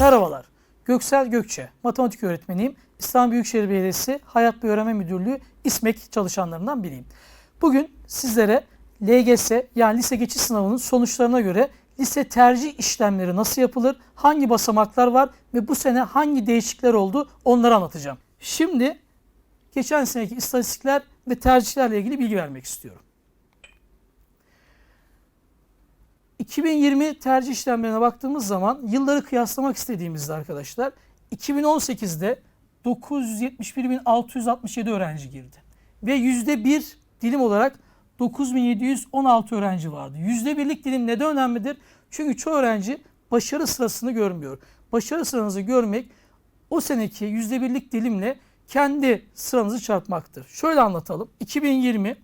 Merhabalar. Göksel Gökçe, matematik öğretmeniyim. İstanbul Büyükşehir Belediyesi Hayat ve Öğrenme Müdürlüğü İSMEK çalışanlarından biriyim. Bugün sizlere LGS yani lise geçiş sınavının sonuçlarına göre lise tercih işlemleri nasıl yapılır, hangi basamaklar var ve bu sene hangi değişiklikler oldu onları anlatacağım. Şimdi geçen seneki istatistikler ve tercihlerle ilgili bilgi vermek istiyorum. 2020 tercih işlemlerine baktığımız zaman yılları kıyaslamak istediğimizde arkadaşlar 2018'de 971.667 öğrenci girdi. Ve %1 dilim olarak 9716 öğrenci vardı. %1'lik dilim neden önemlidir? Çünkü çoğu öğrenci başarı sırasını görmüyor. Başarı sıranızı görmek o seneki %1'lik dilimle kendi sıranızı çarpmaktır. Şöyle anlatalım. 2020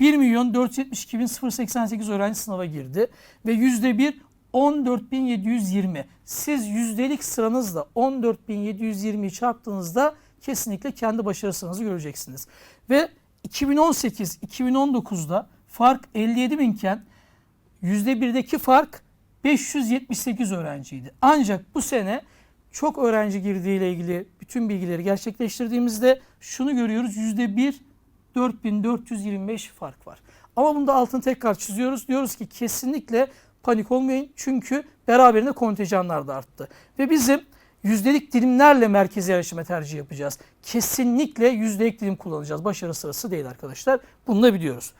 1 milyon 472 bin 088 öğrenci sınava girdi ve yüzde bir 14.720. Siz yüzdelik sıranızla 14.720'yi çarptığınızda kesinlikle kendi başarı sıranızı göreceksiniz. Ve 2018-2019'da fark 57 binken yüzde birdeki fark 578 öğrenciydi. Ancak bu sene çok öğrenci girdiğiyle ilgili bütün bilgileri gerçekleştirdiğimizde şunu görüyoruz. Yüzde bir 4425 fark var. Ama bunda altını tekrar çiziyoruz. Diyoruz ki kesinlikle panik olmayın. Çünkü beraberinde kontenjanlar da arttı. Ve bizim yüzdelik dilimlerle merkezi yarışma tercih yapacağız. Kesinlikle yüzdelik dilim kullanacağız. Başarı sırası değil arkadaşlar. Bunu da biliyoruz.